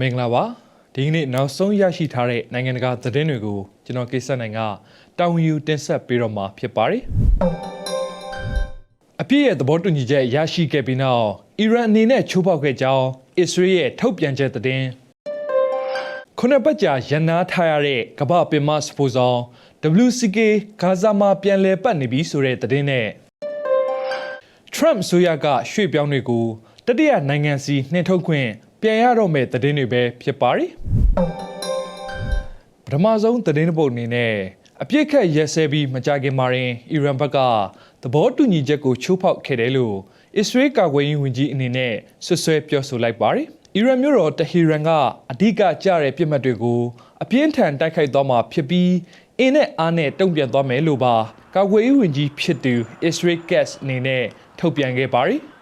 မင်္ဂလာပါဒီကနေ့နောက်ဆုံးရရှိထားတဲ့နိုင်ငံတကာသတင်းတွေကိုကျွန်တော်ကိစ္စနိုင်ကတောင်းယူတင်ဆက်ပေးတော့မှာဖြစ်ပါတယ်အပြည့်ရဲ့သဘောတူညီချက်ရရှိခဲ့ပြီးနောက်အီရန်အနေနဲ့ချိုးဖောက်ခဲ့ကြောင်းအစ္စရေးရဲ့ထုတ်ပြန်ချက်သတင်းခုနှစ်ပတ်ကြာရန်နာထားရတဲ့ကမ္ဘာပင်မစပူဆောင် WCK ဂါဇာမှာပြန်လည်ပတ်နေပြီဆိုတဲ့သတင်းနဲ့ Trump ဆိုရကရွှေ့ပြောင်းတွေကိုတတိယနိုင်ငံစီနှင်ထုတ်ခွင့် ပြန်ရတော့မဲ့သတင်းတွေပဲဖြစ်ပါတယ်။ပထမဆုံးသတင်းတစ်ပုဒ်အနေနဲ့အပြစ်ခတ်ရက်စဲပြီးမကြခင်မှာရင်အီရန်ဘက်ကသဘောတူညီချက်ကိုချိုးဖောက်ခဲ့တယ်လို့အစ္စရေးကာကွယ်ရေးဝန်ကြီးအနေနဲ့ဆွဆွဲပြောဆိုလိုက်ပါတယ်။အီရန်မြို့တော်တဟီရန်ကအဓိကကျတဲ့ပြစ်မှတ်တွေကိုအပြင်းထန်တိုက်ခိုက်သွားမှာဖြစ်ပြီးအင်းနဲ့အားနဲ့တုံ့ပြန်သွားမယ်လို့ပါကာကွယ်ရေးဝန်ကြီးဖြစ်သူ Israel Katz အနေနဲ့ထုတ်ပြန်ခဲ့ပါတယ်။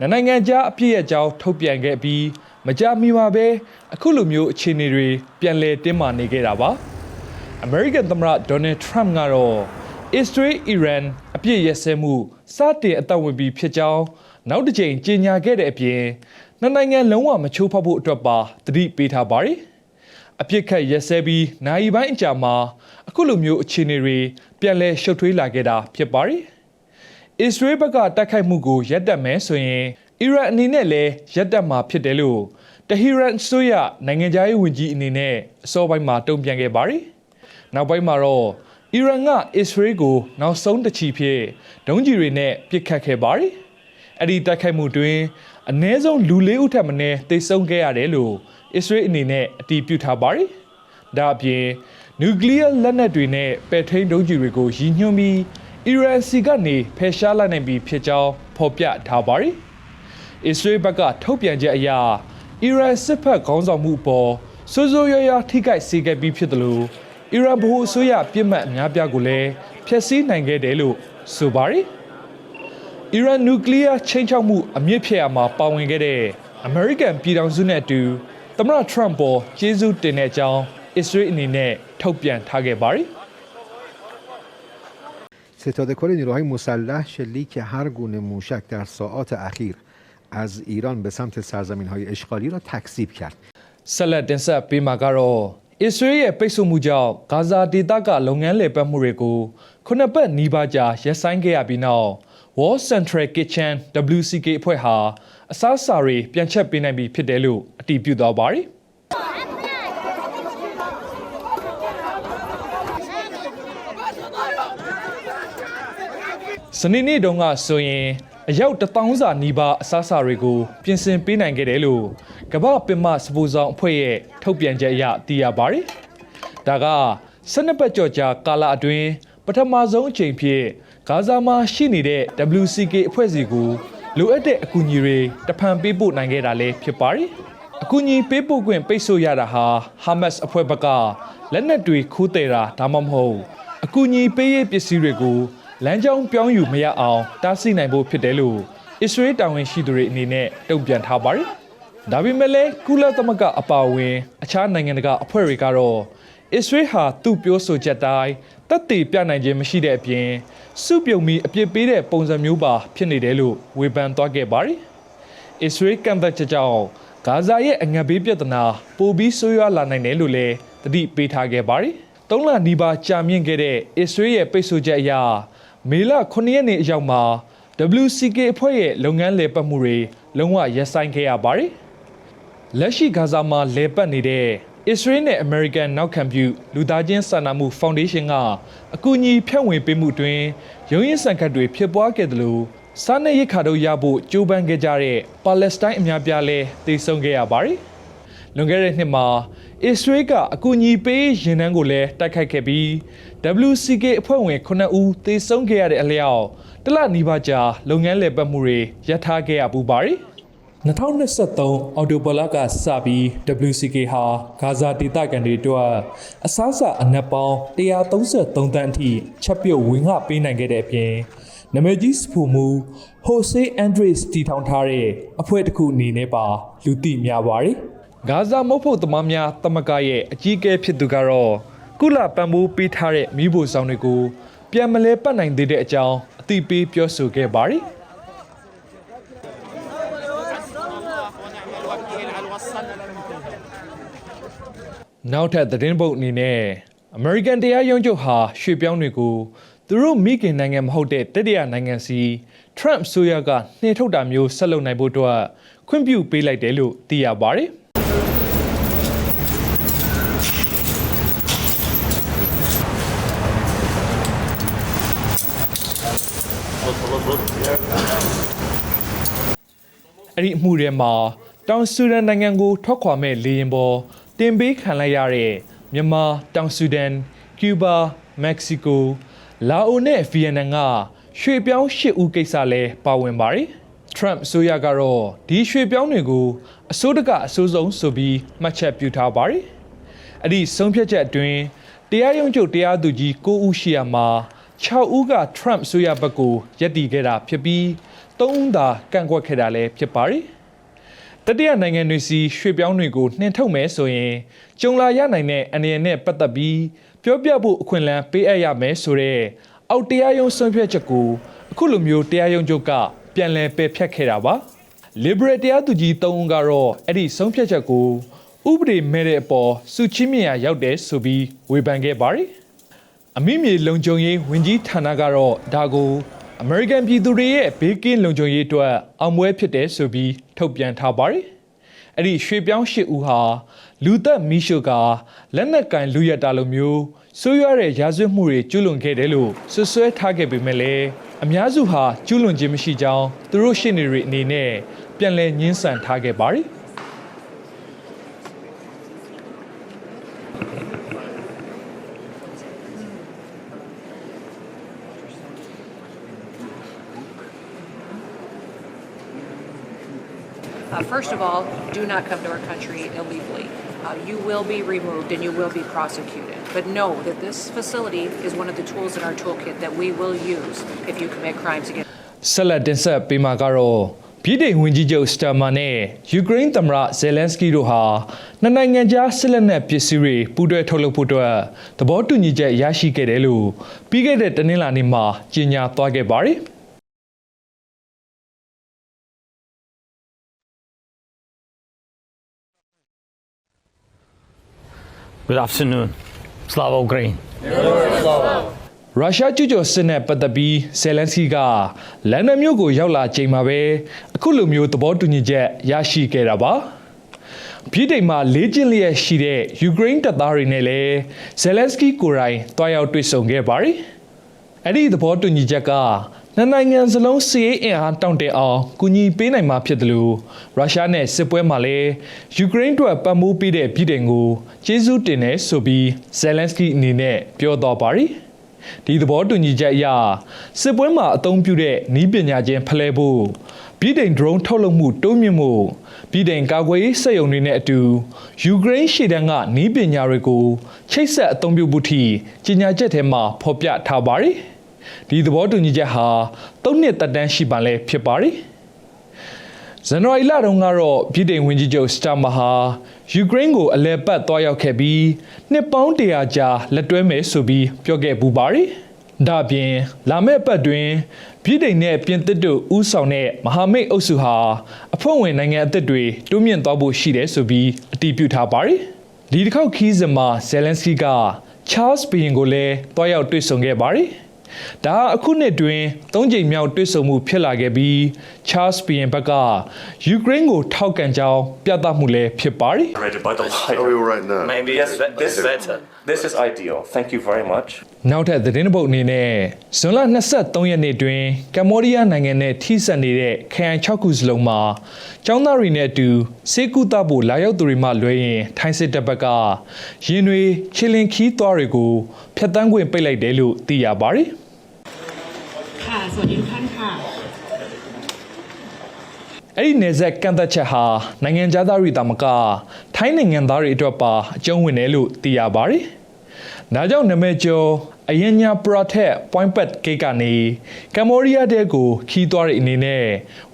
နနိုင်ငံကြားအပြည့်ရဲ့ကြောင်းထုတ်ပြန်ခဲ့ပြီးမကြာမီမှာပဲအခုလိုမျိုးအခြေအနေတွေပြန်လည်တင်းမာနေခဲ့တာပါ။ American သမ္မတ Donald Trump ကတော့ Israel Iran အပြည့်ရစဲမှုစတင်အသက်ဝင်ပြီးဖြစ်ကြောင်းနောက်တစ်ကြိမ်ကြေညာခဲ့တဲ့အပြင်နှစ်နိုင်ငံလုံးဝမချိုးဖောက်ဖို့အတွက်ပါသတိပေးထားပါတယ်။အပြစ်ခတ်ရက်စဲပြီးနိုင်ပိုင်းအကြာမှာအခုလိုမျိုးအခြေအနေတွေပြန်လည်ရှုပ်ထွေးလာခဲ့တာဖြစ်ပါတယ်။ အစ္စရေးဘက်ကတိုက်ခိုက်မှုကိုရပ်တန့်မယ်ဆိုရင်အီရန်အနေနဲ့လည်းရပ်တန့်မှာဖြစ်တယ်လို့တဟီရန်ဆိုရနိုင်ငံသားရေးဝန်ကြီးအနေနဲ့အစောပိုင်းမှာတုံ့ပြန်ခဲ့ပါတယ်။နောက်ပိုင်းမှာတော့အီရန်ကအစ္စရေးကိုနောက်ဆုံးတစ်ချီဖြစ်ဒုံးကျည်တွေနဲ့ပစ်ခတ်ခဲ့ပါတယ်။အဲ့ဒီတိုက်ခိုက်မှုတွင်အ ਨੇ ဆုံးလူလေးဦးထပ်မံတေဆုံးခဲ့ရတယ်လို့အစ္စရေးအနေနဲ့အတည်ပြုထားပါတယ်။ဒါအပြင်နျူကလ িয়ার လက်နက်တွေနဲ့ပဲ့ထိန်းဒုံးကျည်တွေကိုရည်ညွှန်းပြီး အီရန်စီကနေဖယ်ရှားလိုက်နိုင်ပြီဖြစ်ကြောင်းဖော်ပြထားပါတယ်။အစ္စရေးဘက်ကထုတ်ပြန်ချက်အရအီရန်စစ်ဖက်ခေါင်းဆောင်မှုအပေါ်စိုးစိုးရွားရွားထိခိုက်စေခဲ့ပြီးဖြစ်တယ်လို့အီရန်ဗဟိုအစိုးရပြစ်မှတ်အများပြားကိုလည်းဖျက်ဆီးနိုင်ခဲ့တယ်လို့ဆိုပါတယ်။အီရန်နျူကလ িয়ার ချိန်ချောက်မှုအမြင့်ဖြတ်ရမှာပါဝင်ခဲ့တဲ့အမေရိကန်ပြည်ထောင်စုနဲ့အတူသမ္မတထရမ့်ပေါ်ကျေးဇူးတင်တဲ့အကြောင်းအစ္စရေးအနေနဲ့ထုတ်ပြန်ထားခဲ့ပါတယ် ستاده کل نیروهای مسلح شلیک هر گونه موشک در ساعات اخیر از ایران به سمت سرزمین های اشغالی را تکذیب کرد ။ဆက်လက်တင်ဆက်ပေးမှာကတော့အစ္စရေးရဲ့ပိတ်ဆို့မှုကြောင့်ဂါဇာဒေသကလုပ်ငန်းလည်ပတ်မှုတွေကိုခုနှစ်ပတ်နီးပါးကြာရပ်ဆိုင်းခဲ့ရပြီးနောက် Wall Central Kitchen WCK အဖွဲ့ဟာအစားအစာတွေပြန်ချက်ပေးနိုင်ပြီဖြစ်တယ်လို့အတည်ပြုသွားပါတယ်။ စနေနေ့တုန်းကဆိုရင်အယောက်တစ်သောင်းစာနီးပါးအစားအစာတွေကို ပြင်ဆင်ပေးနိုင်ခဲ့တယ်လို့ကမ္ဘာပင်မစပူဆောင်အဖွဲ့ရဲ့ထုတ်ပြန်ချက်အရသိရပါတယ်။ဒါက12ပတ်ကျော်ကြာကာလအတွင်းပထမဆုံးအချိန်ဖြစ်ဂါဇာမှာရှိနေတဲ့ WCK အဖွဲ့စီကိုလိုအပ်တဲ့အကူအညီတွေတဖန်ပေးပို့နိုင်ခဲ့တာလည်းဖြစ်ပါတယ်။အကူအညီပေးပို့ခွင့်ပိတ်ဆို့ရတာဟာဟာမတ်စ်အဖွဲ့ဘက်ကလက်နက်တွေခိုးတယ်တာဒါမှမဟုတ်အကူအညီပေးရေးပစ္စည်းတွေကို လမ်းကြောင်းပြောင်းယူမရအောင်တားဆီးနိုင်ဖို့ဖြစ်တယ်လို့အစ္စရေးတာဝန်ရှိသူတွေအနေနဲ့တုံ့ပြန်ထားပါတယ်။ဒါပေမဲ့လည်းကုလသမဂ္ဂအပါအဝင် အခြားနိုင်ငံတကာအဖွဲ့တွေကတော့အစ္စရေးဟာသူ့ပြောဆိုချက်တိုင်းတက်တည်ပြနိုင်ခြင်းမရှိတဲ့အပြင်စုပြုံပြီးအပြစ်ပေးတဲ့ပုံစံမျိုးပါဖြစ်နေတယ်လို့ဝေဖန်သွားခဲ့ပါတယ်။အစ္စရေးကံသက်ချက်ကြောင့်ဂါဇာရဲ့အငတ်ဘေးပြဿနာပိုပြီးဆိုးရွားလာနိုင်တယ်လို့လည်းတတိပေးထားခဲ့ပါတယ်။သုံးလနီးပါးကြာမြင့်ခဲ့တဲ့အစ္စရေးရဲ့ပိတ်ဆို့ချက်အရ မေလ9ရက်နေ့အရောက်မှာ WCK အဖွဲ့ရဲ့လုပ်ငန်းလည်ပတ်မှုတွေလုံးဝရပ်ဆိုင်းခဲ့ရပါတယ်။လက်ရှိဂါဇာမှာလည်ပတ်နေတဲ့အစ္စရေးနဲ့အမေရိကန်နောက်ခံပြုလူသားချင်းစာနာမှုဖောင်ဒေးရှင်းကအကူအညီဖြန့်ဝေပေးမှုတွင်ရုံးရင်ဆန်ခတ်တွေဖြစ်ပွားခဲ့တယ်လို့စားနပ်ရိက္ခာတို့ရဖို့ကြိုးပမ်းခဲ့ကြတဲ့ပါလက်စတိုင်းအများပြားလဲသိဆုံးခဲ့ရပါတယ်။ လွန်ခဲ့တဲ့နှစ်မှာအစ္စရေးကအကူအညီပေးရင်နှန်းကိုလည်းတိုက်ခိုက်ခဲ့ပြီး WCK အဖွဲ့ဝင်9ဦးသေဆုံးခဲ့ရတဲ့အလျောက်တလနီးပါးကြာလုပ်ငန်းလည်ပတ်မှုတွေရပ်ထားခဲ့ရပူပါတယ်။2023အော်တိုဘလကစပြီး WCK ဟာဂါဇာဒေသခံတွေအတွက်အစားအစာအနက်ပေါင်း133တန်းအထိချက်ပြုတ်ဝင်ငှပေးနိုင်ခဲ့တဲ့အပြင်နမကြီးစဖူမူဟိုဆေးအန်ဒရေးစ်တီထောင်ထားတဲ့အဖွဲ့တစ်ခုအနေနဲ့ပါလူသိများပါတယ်။ ဂါဇာမုတ်ဖို့သမားများတမကရဲ့အကြီးအကဲဖြစ်သူကတော့ကုလပံပိုးပေးထားတဲ့မိဖို့ဆောင်တွေကို ပြန်မလဲပတ်နိုင်သေးတဲ့အကြောင်းအတိပေးပြောဆိုခဲ့ပါတယ်နောက်ထပ်သတင်းပုတ်အနေနဲ့ American တရားရုံးချုပ်ဟာရွှေပြောင်းတွေကိုသူတို့မိခင်နိုင်ငံမဟုတ်တဲ့တတိယနိုင်ငံစီ Trump ဆိုရကနှင်ထုတ်တာမျိုးဆက်လုပ်နိုင်ဖို့အတွက်ခွင့်ပြုပေးလိုက်တယ်လို့သိရပါတယ်။ အဲ့ဒီအမှုထဲမှာတောင်ဆူဒန်နိုင်ငံကိုထွက်ခွာမဲ့လေယာဉ်ပေါ်တင်ပေးခံလိုက်ရတဲ့မြန်မာတောင်ဆူဒန်ကျူးဘာမက္ကဆီကိုလာအိုနဲ့ဗီယက်နမ်ကရွှေ့ပြောင်းရှစ်ဦးကိစ္စလည်းပါဝင်ပါတယ်။ Trump အစိုးရကတော့ဒီရွှေ့ပြောင်းတွေကိုအစိုးတကအစိုးဆုံးဆိုပြီးမှတ်ချက်ပြုထားပါတယ်။အဲ့ဒီဆုံးဖြတ်ချက်အတွင်းတရားရုံးချုပ်တရားသူကြီး9ဦးရှိရမှာ 6ဦးက Trump အစိုးရဘက်ကိုယက်တီခဲ့တာဖြစ်ပြီး3ဦးသာကန့်ကွက်ခဲ့တာလည်းဖြစ်ပါတယ်။တတိယနိုင်ငံတွေစီရွှေ့ပြောင်းတွေကိုနှင်ထုတ်မယ်ဆိုရင်ကြုံလာရနိုင်တဲ့အနေအနဲ့ပတ်သက်ပြီးပြောပြဖို့အခွင့်အလမ်းပေးအပ်ရမယ်ဆိုတော့အောက်တရားရုံးဆုံးဖြတ်ချက်ကိုအခုလိုမျိုးတရားရုံးချုပ်ကပြန်လည်ပယ်ဖျက်ခဲ့တာပါ Liberal တရားသူကြီး၃ဦးကတော့အဲ့ဒီဆုံးဖြတ်ချက်ကိုဥပဒေမဲ့တဲ့အပေါ်စုချင်းမြင်ရရောက်တယ်ဆိုပြီးဝေဖန်ခဲ့ပါတယ် အမိမြေလုံခြုံရေးဝန်ကြီးဌာနကတော့ဒါကို American ပြည်သူတွေရဲ့ဘေးကင်းလုံခြုံရေးအတွက်အောင်ပွဲဖြစ်တယ်ဆိုပြီးထုတ်ပြန်ထားပါတယ်။အဲ့ဒီရွှေပြောင်းရှစ်ဦးဟာလူသက်မီရှိုကလက်နက်ကင်လူရတာလိုမျိုးဆိုးရွားတဲ့ရာဇဝတ်မှုတွေကျူးလွန်ခဲ့တယ်လို့ဆွဆွဲထားခဲ့ပေမဲ့လည်းအများစုဟာကျူးလွန်ခြင်းမရှိကြောင်းသူတို့ရှင်းနေတွေအနေနဲ့ပြန်လည်ညှင်းဆန်ထားခဲ့ပါတယ်။ Uh, first of all, do not come to our country illegally. Uh, you will be removed and you will be prosecuted. But know that this facility is one of the tools in our toolkit that we will use if you commit crimes against. ဆက်လက်တင်ဆက်ပေးမှာကတော့ပြည်ထောင်ဝင်ကြီးချုပ်စတာမာနဲ့ယူကရိန်းသမ္မတဇယ်လန်စကီတို့ဟာနှစ်နိုင်ငံကြားစစ်လက်နက်ပစ္စည်းတွေပူးတွဲထုတ်လုပ်ဖို့အတွက်သဘောတူညီချက်ရရှိခဲ့တယ်လို့ပြီးခဲ့တဲ့တနင်္လာနေ့မှာကြေညာသွားခဲ့ပါတယ်။ Good afternoon. Slava Ukraine. ရုရှားကျူးကျော်စစ်နဲ့ပတ်သက်ပြီးဇယ်လန်စကီကလန်ဒန်မြို့ကိုရောက်လာချိန်မှာပဲအခုလိုမျိုးသဘောတူညီချက်ရရှိခဲ့တာပါပြည်တိုင်မှာလေးကျင်းလျက်ရှိတဲ့ယူကရိန်းတပ်သားတွေနဲ့လည်းဇယ်လန်စကီကိုယ်တိုင်တွားရောက်တွေ့ဆုံခဲ့ပါတယ်အဲ့ဒီသဘောတူညီချက်က နှစ်နိုင်ငံစလုံးစီးရေးအင်အားတောင့်တင်အောင်ကူညီပေးနိုင်မှာဖြစ်တယ်လို့ရုရှားနဲ့စစ်ပွဲမှာလည်းယူကရိန်းတို့ပတ်မိုးပေးတဲ့ပြည်တိုင်ကိုကျေးဇူးတင်တယ်ဆိုပြီးဇယ်လန်စကီအနေနဲ့ပြောတော့ပါတယ်ဒီသဘောတူညီချက်အရစစ်ပွဲမှာအသုံးပြုတဲ့နီးပညာချင်းဖလှယ်ဖို့ပြည်တိုင် drone ထုတ်လုပ်မှုတိုးမြင့်မှုပြည်တိုင်ကာကွယ်ရေးစက်ရုံတွေနဲ့အတူယူကရိန်းရှေ့တန်းကနီးပညာတွေကိုချိတ်ဆက်အသုံးပြုမှုထိကြီးညာချက်ထဲမှာဖော်ပြထားပါတယ် ဒီသဘောတူညီချက်ဟာ၃နှစ်တက်တန်းရှိပါလဲဖြစ်ပါတယ်ဇန်နဝါရီလတုန်းကတော့ပြည်တိုင်ဝင်ကြီးချုပ်စတာမာဟာယူကရိန်းကိုအလဲပတ်သွားရောက်ခဲ့ပြီးနှစ်ပေါင်းတရာကြာလက်တွဲမယ်ဆိုပြီးပြောခဲ့ပူပါတယ်။ဒါ့အပြင်လာမယ့်အပတ်တွင်ပြည်တိုင်နဲ့ပြင်သစ်တို့ဦးဆောင်တဲ့မဟာမိတ်အုပ်စုဟာအဖွဲ့ဝင်နိုင်ငံအသစ်တွေတိုးမြင့်သွားဖို့ရှိတယ်ဆိုပြီးအတည်ပြုထားပါတယ်။ဒီတစ်ခေါက်ခီးစဉ်မှာဇယ်လန်စကီကချားလ်စ်ဘီယင်ကိုလည်းတွားရောက်တွေ့ဆုံခဲ့ပါတယ်။ ဒါဟာအခုနှစ်တွင်၃ကြိမ်မြောက်တွေ့ဆုံမှုဖြစ်လာခဲ့ပြီးချားလ်စ်ဘီယင်ဘက်ကယူကရိန်းကိုထောက်ခံကြောင်းပြသမှုလည်းဖြစ်ပါတယ် Rated by the Are light. we all right now? Maybe Yes, it's be- this it's is better. This is ideal. Thank you very much. နောက်ထပ်သတင်းတစ်ပုဒ်အနေနဲ့ဇွန်လ23ရက်နေ့တွင်ကမ္ဘောဒီးယားနိုင်ငံနဲ့ထိစပ်နေတဲ့ခရိုင်6ခုစလုံးမှာចောင်းသားတွေနဲ့အတူစေကူတာဖို့လာရောက်သူတွေမှလွဲရင်ထိုင်းစစ်တပ်ဘက်ကရင်တွေချီလင်ခီးသွားတွေကိုဖျက်ဆီးခွင့်ပိတ်လိုက်တယ်လို့သိရပါတယ် ค่ะ สวัสดีทุกท่านค่ะ အဲ့ဒီနေဆက်ကန့်သက်ချက်ဟာနိုင်ငံသားတွေတာမကထိုင်းနိုင်ငံသားတွေအတွက်ပါအကျုံးဝင်တယ်လို့သိရပါတယ်။ဒါကြောင့်နာမည်ကျော်အယညာပရာထက် point pad ဂိတ်ကနေကမ္ဘောဒီးယားတဲကိုခီးသွားတဲ့အနေနဲ့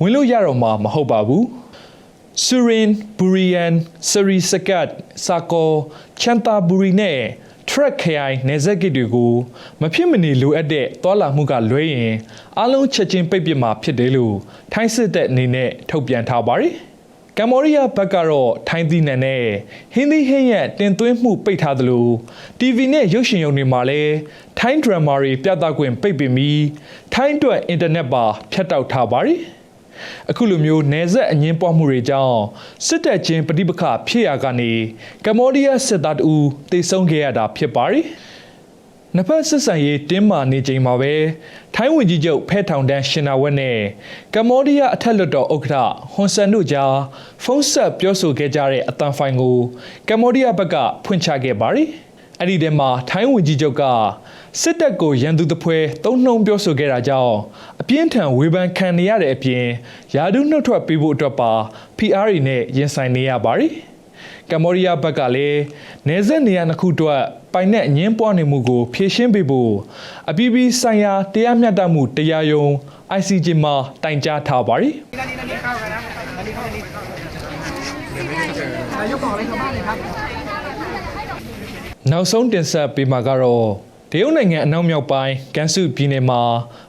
ဝင်လို့ရတော့မှာမဟုတ်ပါဘူး။ ဆူရင်ဘူရီယန်စရီစကတ်စာကောချန်တာဘူရီနဲ့ ထရက်ခရိုင်နေဇက်ဂစ်တွေကိုမဖြစ်မနေလိုအပ်တဲ့သွာလာမှုကလွဲရင်အလုံးချက်ချင်းပိတ်ပစ်မှာဖြစ်တယ်လို့ထိုင်းစစ်တပ်အနေနဲ့ထုတ်ပြန်ထားပါတယ်။ကမ္ဘောဒီးယားဘက်ကတော့ထိုင်းသီးနှံနဲ့ဟင်းသီးဟင်းရက်တင်သွင်းမှုပိတ်ထားသလို TV နဲ့ရုပ်ရှင်ရုံတွေမှာလည်းထိုင်းဒရမာတွေပြသခွင့်ပိတ်ပင်ပြီးထိုင်းအတွက်အင်တာနက်ပါဖြတ်တောက်ထားပါတယ် အခုလိုမျိုးနယ်စပ်အငင်းပွားမှုတွေကြောင့်စစ်တပ်ချင်းပဋိပက္ခဖြစ်ရာကနေကမ္ဘောဒီးယားစစ်သားတအူတေဆုံးခဲ့ရတာဖြစ်ပါတယ်နှစ်ဖက်ဆက်ဆံရေးတင်းမာနေချိန်မှာပဲထိုင်းဝန်ကြီးချုပ်ဖဲထောင်တန်းရှင်နာဝက်နဲ့ကမ္ဘောဒီးယားအထက်လွှတ်တော်ဥက္ကဋ္ဌဟွန်ဆန်တို့ကြားဖုန်းဆက်ပြောဆိုခဲ့ကြတဲ့အတန်ဖိုင်ကိုကမ္ဘောဒီးယားဘက်ကဖွင့်ချခဲ့ပါတယ်။အဲ့ဒီထဲမှာထိုင်းဝန်ကြီးချုပ်က စစ်တပ်ကိုရန်သူတစ်ဖွဲသုံးနှုံပြောဆိုခဲ့တာကြောင့်အပြင်းထန်ဝေဖန်ခံနေရတဲ့အပြင်ယာဒုနှုတ်ထွက်ပေးဖို့အတွက်ပါ PR တွေနဲ့ရင်ဆိုင်နေရပါတယ်။ကမ္ဘောဒီးယားဘက်ကလည်းနေဆက်နေရာနှစ်ခုအတွက်ပိုင်နဲ့အငင်းပွားနေမှုကိုဖြေရှင်းပေးဖို့အပြည်ပြည်ဆိုင်ရာတရားမျှတမှုတရားရုံး ICJ မှာတိုင်ကြားထားပါတယ်နောက်ဆုံးတင်ဆက်ပေးမှာကတော့ တရုတ်နိုင်ငံအနောက်မြောက်ပိုင်းကန်စုပြည်နယ်မှာ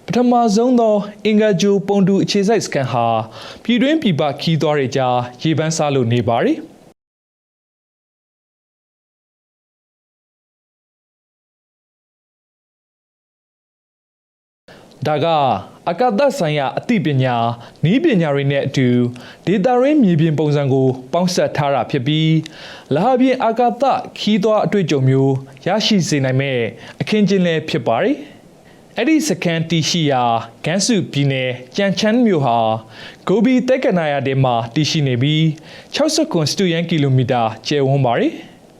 ပထမဆုံးသော အင်္ဂါဂျိုပုံတူအခြေစိုက်စကန်ဟာပြည်တွင်းပြည်ပခီးသွားတွေကြားရေပန်းစားလို့နေပါတယ်။ ဒါကအကသဆိုင်ရာအသိပညာနီးပညာတွေနဲ့အတူဒေတာရင်းမြေပြင်ပုံစံကို ပေါင်းစပ်ထားတာဖြစ်ပြီးလဟပြင်အာကာသခီးသွားအတွေ့အကြုံမျိုးရရှိစေနိုင်မဲ့အခင်းကျင်းလည်းဖြစ်ပါတယ်။အဲ့ဒီစကန်တီရှိယာဂန်းစုပြည်နယ်ကြံချန်းမြို့ဟာဂိုဘီတက်ကနာယာတဲမှာတည်ရှိနေပြီး60ကွန်စတူယန်ကီလိုမီတာကျယ်ဝန်းပါတယ်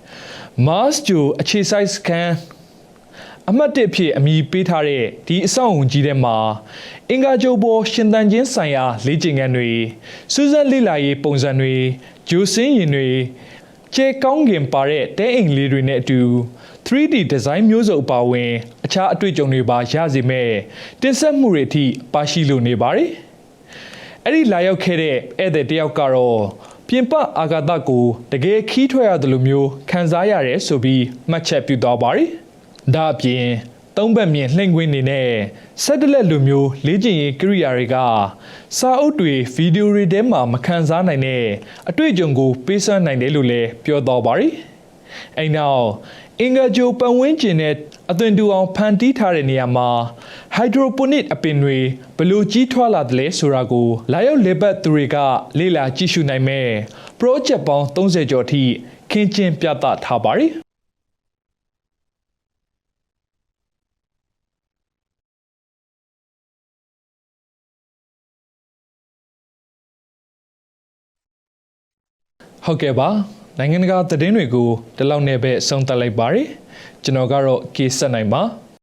။ Mars ဂျိုအခြေစိုက်စကန် အမှတ်တစ်ဖြစ်အမည်ပေးထားတဲ့ဒီအဆောက်အုံကြီးထဲမှာအင်္ဂါကြိုပေါ်ရှင်သန်ခြင်းဆိုင်ရာလေ့ကျင့်ခန်းတွေစူးစမ်းလေ့လာရေးပုံစံတွေဂျိုစင်းရင်တွေကျဲကောင်းကင်ပါတဲ့တဲအိမ်လေးတွေနဲ့အတူ 3D ဒီဇိုင်းမျိုးစုံအပါအဝင် အခြားအတွေ့အကြုံတွေပါရစေမဲ့တင်ဆက်မှုတွေအထိပါရှိလိုနေပါတယ်။အဲ့ဒီလာရောက်ခဲ့တဲ့ဧည့်သည်တယောက်ကတော့ပြင်ပအာဂါသကိုတကယ်ခီးထွက်ရတယ်လို့မျိုးခံစားရတယ်ဆိုပြီးမှတ်ချက်ပြုသွားပါတယ်။ ဒါအပြင်သုံးဘက်မြင်လှိမ့်ကွင်းနေနဲ့ဆက်တလက်လိုမျိုးလေ့ကျင့်ရေးကိရိယာတွေကစာအုပ်တွေဗီဒီယိုတွေထဲမှာမခံစားနိုင်တဲ့အတွေ့အကြုံကိုပေးစွမ်းနိုင်တယ်လို့လည်းပြောသွားပါတယ်။အဲ့နောက်အင်္ဂါဂျိုပတ်ဝန်းကျင်နဲ့အသွင်တူအောင်ဖန်တီးထားတဲ့နေရာမှာဟိုက်ဒရိုပိုနစ်အပင်တွေဘယ်လို့ကြီးထွားလာတယ်လဲဆိုတာကိုလာရောက်လေပတ်သူတွေကလေ့လာကြည့်ရှုနိုင်မဲ့ project ပေါင်း30ကျော်အထိခင်းကျင်းပြသထားပါတ ဟုတ်ကဲ့ပါနိုင်ငံတကာသတင်းတွေကိုဒီလောက်နဲ့ပဲအဆုံးသတ်လိုက်ပါရစေကျွန်တော်ကတော့ကေဆက်နိုင်ပါ